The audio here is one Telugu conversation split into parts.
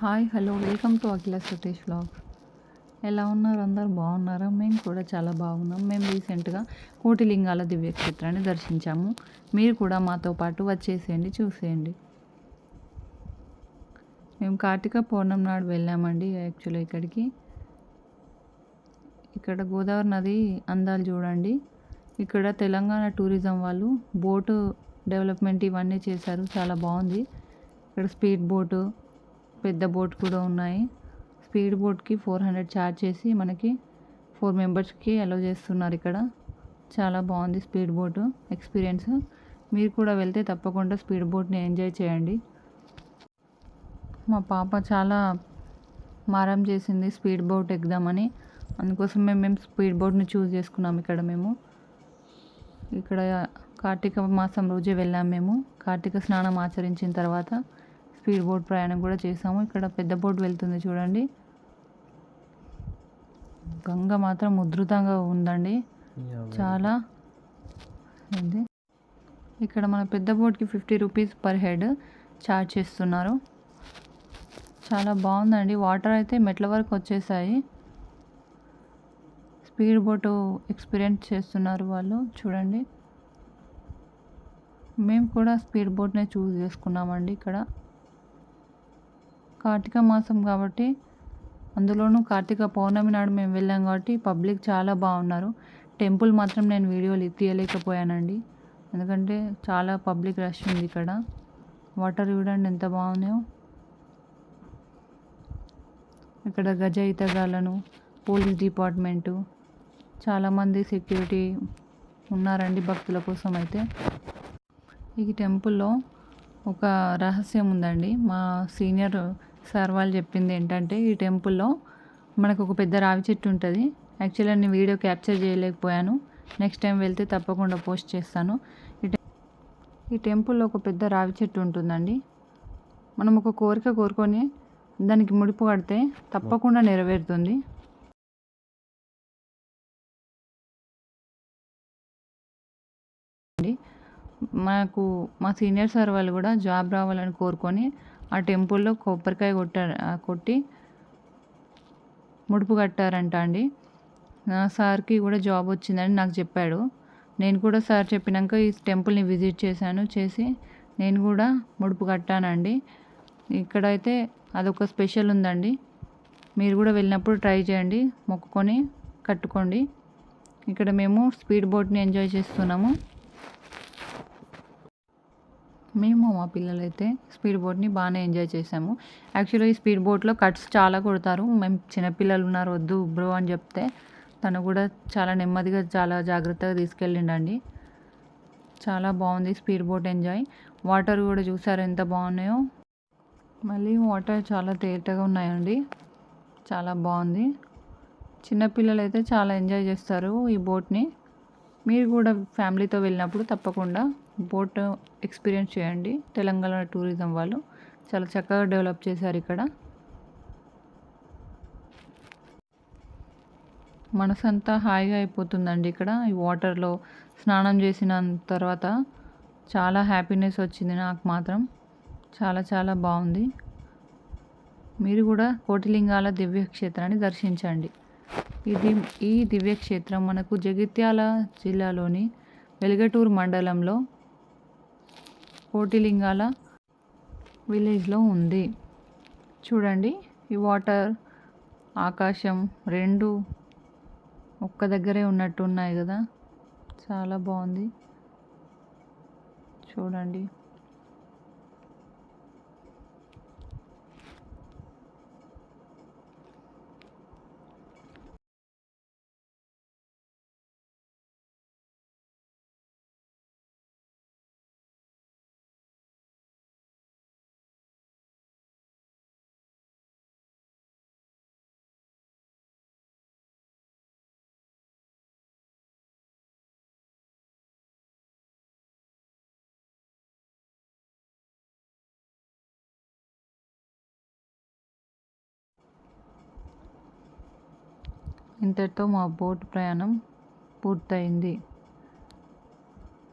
Hi hello welcome to Akhila Satish vlogs ఎలా ఉన్నారు? అందరు బాగున్నారా? మేము కూడా చాలా బాగున్నాం. మేము రీసెంట్గా కోటిలింగాల దివ్యక్షేత్రాన్ని దర్శించాము. మీరు కూడా మాతో పాటు వచ్చేసేయండి చూసేయండి. మేము కార్తీక పౌర్ణమి నాడు వెళ్ళామండి యాక్చువల్లీ ఇక్కడికి. ఇక్కడ గోదావరి నది అందాలు చూడండి. ఇక్కడ తెలంగాణ టూరిజం వాళ్ళు బోటు డెవలప్మెంట్ ఇవన్నీ చేశారు. చాలా బాగుంది. ఇక్కడ స్పీడ్ బోటు పెద్ద బోట్ కూడా ఉన్నాయి. స్పీడ్ బోట్కి ఫోర్ హండ్రెడ్ ఛార్జ్ చేసి మనకి ఫోర్ మెంబర్స్కి అలో చేస్తున్నారు ఇక్కడ. చాలా బాగుంది స్పీడ్ బోటు ఎక్స్పీరియన్స్. మీరు కూడా వెళ్తే తప్పకుండా స్పీడ్ బోట్ని ఎంజాయ్ చేయండి. మా పాప చాలా మారం చేసింది స్పీడ్ బోట్ ఎక్కుదామని అందుకోసం మేము మేము స్పీడ్ బోట్ని చూస్ చేసుకున్నాం ఇక్కడ మేము. ఇక్కడ కార్తీక మాసం రోజే వెళ్ళాము మేము. కార్తీక స్నానం ఆచరించిన తర్వాత స్పీడ్ బోట్ ప్రయాణం కూడా చేసాము ఇక్కడ పెద్ద బోట్ వెళ్తుంది చూడండి. గంగ మాత్రం ఉధృతంగా ఉందండి. చాలా ఉంది ఇక్కడ మన పెద్ద బోట్కి fifty rupees per head charge చేస్తున్నారు. చాలా బాగుందండి. వాటర్ అయితే మెట్ల వరకు వచ్చేసాయి. స్పీడ్ బోటు ఎక్స్పీరియన్స్ చేస్తున్నారు వాళ్ళు. చూడండి. మేము కూడా స్పీడ్ బోట్నే చూస్ చేసుకున్నామండి ఇక్కడ. కార్తీక మాసం కాబట్టి అందులోనూ కార్తీక పౌర్ణమి నాడు మేము వెళ్ళాం కాబట్టి పబ్లిక్ చాలా బాగున్నారు. టెంపుల్ మాత్రం నేను వీడియోలు తీయలేకపోయానండి. ఎందుకంటే చాలా పబ్లిక్ రష్ ఉంది ఇక్కడ. వాటర్ చూడండి ఎంత బాగున్నాయో. ఇక్కడ గజ ఈతగాళ్ళను పోలీస్ డిపార్ట్మెంటు చాలామంది సెక్యూరిటీ ఉన్నారండి భక్తుల కోసం అయితే. ఈ టెంపుల్లో ఒక రహస్యం ఉందండి. మా సీనియర్ సార్ వాళ్ళు చెప్పింది ఏంటంటే ఈ టెంపుల్లో మనకు ఒక పెద్ద రావి చెట్టు ఉంటుంది. యాక్చువల్లీ నేను వీడియో క్యాప్చర్ చేయలేకపోయాను. నెక్స్ట్ టైం వెళ్తే తప్పకుండా పోస్ట్ చేస్తాను. ఈ టెంపుల్లో ఒక పెద్ద రావి చెట్టు ఉంటుందండి. మనం ఒక కోరిక కోరుకొని దానికి ముడిపు కడితే తప్పకుండా నెరవేరుతుంది. మాకు మా సీనియర్ సార్ వాళ్ళు కూడా జాబ్ రావాలని కోరుకొని ఆ టెంపుల్లో కొబ్బరికాయ కొట్టారు కొట్టి ముడుపు కట్టారంట అండి. నా సార్కి కూడా జాబ్ వచ్చిందని నాకు చెప్పాడు. నేను కూడా సార్ చెప్పినాక ఈ టెంపుల్ని విజిట్ చేశాను చేసి నేను కూడా ముడుపు కట్టానండి. ఇక్కడైతే అదొక స్పెషల్ ఉందండి. మీరు కూడా వెళ్ళినప్పుడు ట్రై చేయండి మొక్కుకొని కట్టుకోండి. ఇక్కడ మేము స్పీడ్ బోట్ని ఎంజాయ్ చేస్తున్నాము. మేము మా పిల్లలైతే స్పీడ్ బోట్ని బాగానే ఎంజాయ్ చేసాము. యాక్చువల్గా ఈ స్పీడ్ బోట్లో కట్స్ చాలా కొడతారు. మేము చిన్నపిల్లలు ఉన్నారు వద్దు బ్రో అని చెప్తే తను కూడా చాలా నెమ్మదిగా చాలా జాగ్రత్తగా తీసుకెళ్ళిండండి. చాలా బాగుంది స్పీడ్ బోట్ ఎంజాయ్ వాటర్ కూడా చూసారు ఎంత బాగున్నాయో? మళ్ళీ వాటర్ చాలా తేటగా ఉన్నాయండి. చాలా బాగుంది. చిన్నపిల్లలు అయితే చాలా ఎంజాయ్ చేస్తారు ఈ బోట్ని మీరు కూడా ఫ్యామిలీతో వెళ్ళినప్పుడు తప్పకుండా బోట్ ఎక్స్పీరియన్స్ చేయండి. తెలంగాణ టూరిజం వాళ్ళు చాలా చక్కగా డెవలప్ చేశారు ఇక్కడ. మనసంతా హాయిగా అయిపోతుందండి ఇక్కడ. ఈ వాటర్లో స్నానం చేసిన తర్వాత చాలా హ్యాపీనెస్ వచ్చింది నాకు మాత్రం. చాలా చాలా బాగుంది. మీరు కూడా కోటిలింగాల దివ్యక్షేత్రాన్ని దర్శించండి. ఇది ఈ దివ్యక్షేత్రం మనకు జగిత్యాల జిల్లాలోని వెలుగటూరు మండలంలో కోటిలింగాల విలేజ్లో ఉంది. చూడండి ఈ వాటర్ ఆకాశం రెండు ఒక్క దగ్గరే ఉన్నట్టు ఉన్నాయి కదా. చాలా బాగుంది. చూడండి. ఇంతటితో మా బోట్ ప్రయాణం పూర్తయింది.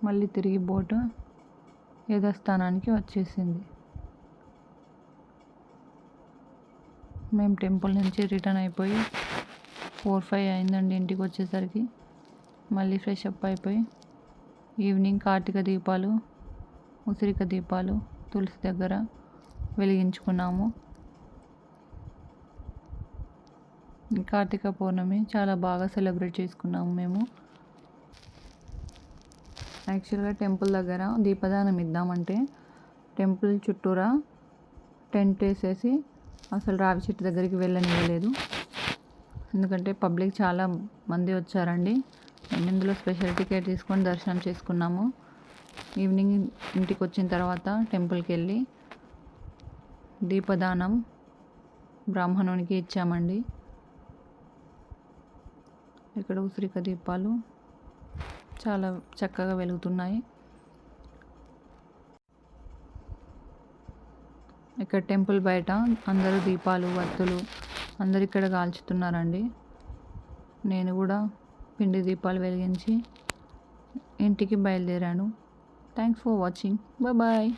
మళ్ళీ తిరిగి బోటు యథాస్థానానికి వచ్చేసింది. మేము టెంపుల్ నుంచి రిటర్న్ అయిపోయి ఫోర్ ఫైవ్ అయిందండి ఇంటికి వచ్చేసరికి. మళ్ళీ ఫ్రెష్ అప్ అయిపోయి ఈవినింగ్ కార్తీక దీపాలు ఉసిరిక దీపాలు తులసి దగ్గర వెలిగించుకున్నాము ఈ కార్తీక పౌర్ణమి చాలా బాగా సెలబ్రేట్ చేసుకున్నాము మేము. యాక్చువల్గా టెంపుల్ దగ్గర దీపదానం ఇద్దామంటే టెంపుల్ చుట్టూరా టెంట్ వేసేసి అసలు రావి చెట్టు దగ్గరికి వెళ్ళనివ్వలేదు. ఎందుకంటే పబ్లిక్ చాలా మంది వచ్చారండి. మేము ఇందులో స్పెషల్ టికెట్ తీసుకొని దర్శనం చేసుకున్నాము. ఈవినింగ్ ఇంటికి వచ్చిన తర్వాత టెంపుల్కి వెళ్ళి దీపదానం బ్రాహ్మణునికి ఇచ్చామండి. ఇక్కడ ఉసిరిక దీపాలు చాలా చక్కగా వెలుగుతున్నాయి. ఇక్కడ టెంపుల్ బయట అందరూ దీపాలు వత్తులు అందరు ఇక్కడ కాల్చుతున్నారండి. నేను కూడా పిండి దీపాలు వెలిగించి ఇంటికి బయలుదేరాను. Thanks for watching bye